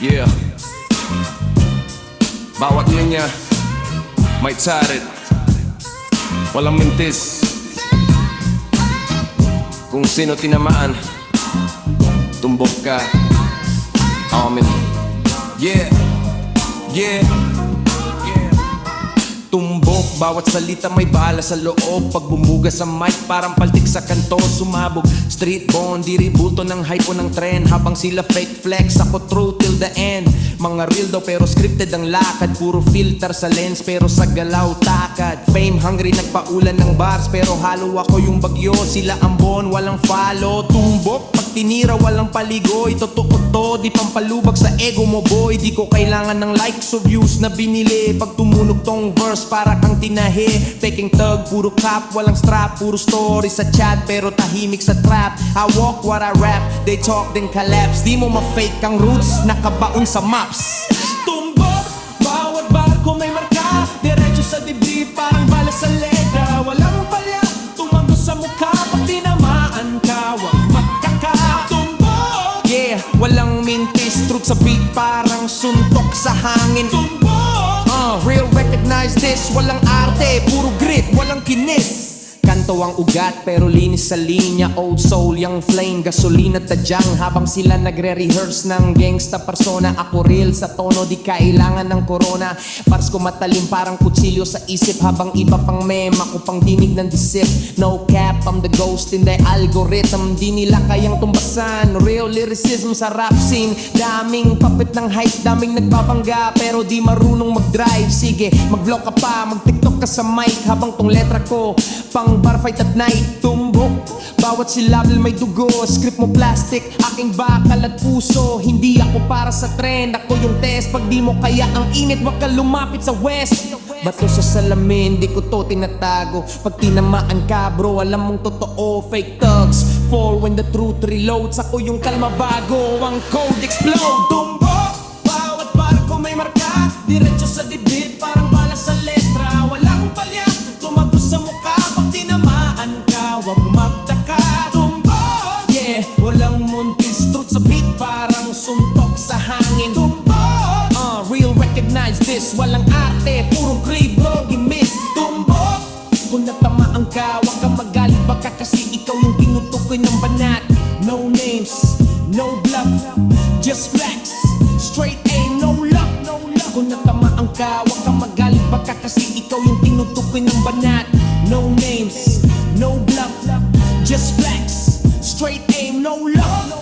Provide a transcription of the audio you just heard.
Yeah. Bawat linya may tarit. Walang mintis. Kung sino tinamaan, tumbok ka. Amen. Yeah. Yeah. Bawat salita may bala sa loob. Pag bumuga sa mic, parang paltik sa kanto. Sumabog, street bond, diri bulto ng hype o ng trend. Habang sila fake flex, ako true till the end. Mga real daw pero scripted ang lakad. Puro filter sa lens pero sa galaw takad. Fame hungry, nagpaulan ng bars Pero halo ako yung bagyo, sila ambon, walang follow. Tumbok, pag tinira walang paligoy. Totoo to, di pampalubag sa ego mo boy. Di ko kailangan ng likes or views na binili. Pag tumunog tong verse para kang tinahi Peking tug, puro cap, walang strap Puro story sa chat pero tahimik sa trap. I walk what I rap, they talk then collapse. Di mo ma-fake ang roots, nakabaon sa maps walang mintis, truth sa beat parang suntok sa hangin. Tumbok, Uh, real recognize this Walang arte, puro grit, walang kinis Kanto ang ugat pero linis sa linya. Old soul, young flame, gasolina tadyang. Habang sila nagre-rehearse ng gangsta persona Ako real sa tono, di kailangan ng corona. Pars ko matalim parang kutsilyo sa isip. Habang iba pang meme, ako pang dinig ng disip. No cap, I'm the ghost in the algorithm. Di nila kayang tumbasan. Real lyricism sa rap scene. Daming papit ng hype, daming nagbabangga. Pero di marunong mag-drive. Sige, mag-vlog ka pa, mag-tiktok ka sa mic Habang tong letra ko, pang bar fight at night Tumbok, bawat silabel may dugo Script mo plastic, aking bakal at puso. Hindi ako para sa trend, ako yung test. Pag di mo kaya ang init, wag ka lumapit sa west. Bato sa salamin, di ko to tinatago. Pag tinamaan ka bro, alam mong totoo. Fake thugs, fall when the truth reloads. Ako yung kalma bago, ang code explode. Tumbok Bawat barko may marka Diretso sa recognize this Walang arte, puro crave bro, gimis. Tumbok Kung natamaan ka, wag kang magalit Baka kasi ikaw yung tinutukoy ng banat? No names, no bluff Just flex, straight aim, no luck, no luck Kung natamaan ka, wag kang magalit Baka kasi ikaw yung tinutukoy ng banat? No names, no bluff Just flex, straight aim, no luck